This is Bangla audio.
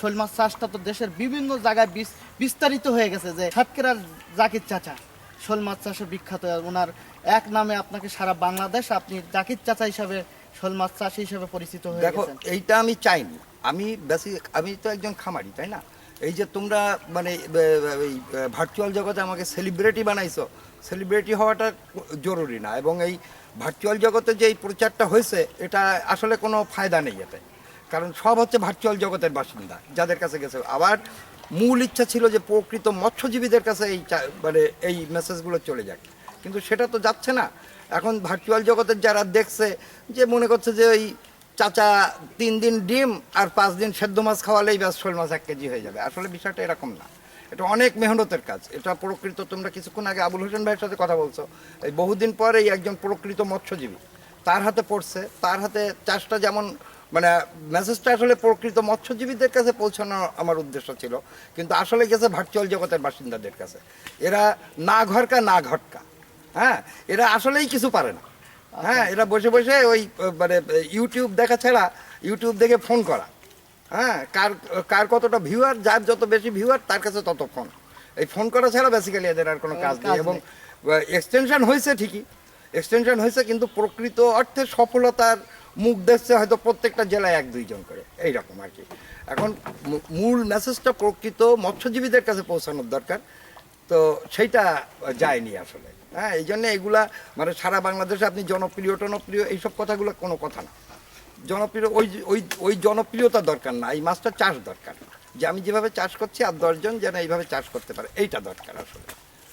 শোল মাছ চাষটা তো দেশের বিভিন্ন জায়গায় বিস্তারিত হয়ে গেছে যে সাতক্ষীরার জাকির চাচা শোল মাছ চাষে বিখ্যাত ওনার এক নামে আপনাকে সারা বাংলাদেশ আপনি জাকির চাচা হিসাবে শোল মাছ চাষি হিসাবে পরিচিত হয়ে দেখো এইটা আমি চাইনি। আমি বেশি আমি তো একজন খামারি তাই না? এই যে তোমরা মানে ভার্চুয়াল জগতে আমাকে সেলিব্রিটি বানাইছো সেলিব্রিটি হওয়াটা জরুরি না। এবং এই ভার্চুয়াল জগতে যে এই প্রচারটা হয়েছে এটা আসলে কোনো ফায়দা নেই এতে। কারণ সব হচ্ছে ভার্চুয়াল জগতের বাসিন্দা, যাদের কাছে গেছে। আবার মূল ইচ্ছা ছিল যে প্রকৃত মৎস্যজীবীদের কাছে এই মানে এই মেসেজগুলো চলে যাক। কিন্তু সেটা তো যাচ্ছে না। এখন ভার্চুয়াল জগতের যারা দেখছে, যে মনে করছে যে ওই চাচা তিন দিন ডিম আর পাঁচ দিন সেদ্ধ মাছ খাওয়ালেই ব্যাস শোল মাছ এক কেজি হয়ে যাবে। আসলে বিষয়টা এরকম না। এটা অনেক মেহনতের কাজ। এটা প্রকৃত তোমরা কিছুক্ষণ আগে আবুল হোসেন ভাইয়ের সাথে কথা বলছো। এই বহুদিন পরে এই একজন প্রকৃত মৎস্যজীবী। তার হাতে পড়ছে, তার হাতে চাষটা যেমন মানে মেসেজটা আসলে প্রকৃত মৎস্যজীবীদের কাছে পৌঁছানো আমার উদ্দেশ্য ছিল। কিন্তু আসলে গেছে ভার্চুয়াল জগতের বাসিন্দাদের কাছে। এরা না ঘরকা না ঘটকা। হ্যাঁ এরা আসলেই কিছু পারে না। হ্যাঁ এরা বসে বসে ওই মানে ইউটিউব দেখা ছাড়া ইউটিউব দেখে ফোন করা। হ্যাঁ কার কার কতটা ভিউয়ার যার যত বেশি ভিউয়ার তার কাছে তত ফোন এই ফোন করা ছাড়া বেসিক্যালি এদের আর কোনো কাজ নেই এবং এক্সটেনশন হয়েছে ঠিকই। এক্সটেনশন হয়েছে কিন্তু প্রকৃত অর্থে সফলতার মুখ দেখছে হয়তো প্রত্যেকটা জেলায় এক, দুইজন করে। এইরকম আর কি। এখন মূল মেসেজটা প্রকৃত মৎস্যজীবীদের কাছে পৌঁছানোর দরকার। তো সেইটা যায়নি আসলে। হ্যাঁ এই জন্য এগুলা মানে সারা বাংলাদেশে আপনি জনপ্রিয়, টনপ্রিয় এইসব কথাগুলো কোনো কথা না। জনপ্রিয় ওই ওই ওই জনপ্রিয়তা দরকার না, এই মাছটা চাষ দরকার। যে আমি যেভাবে চাষ করছি আর দশজন যেন এইভাবে চাষ করতে পারে, এইটা দরকার আসলে।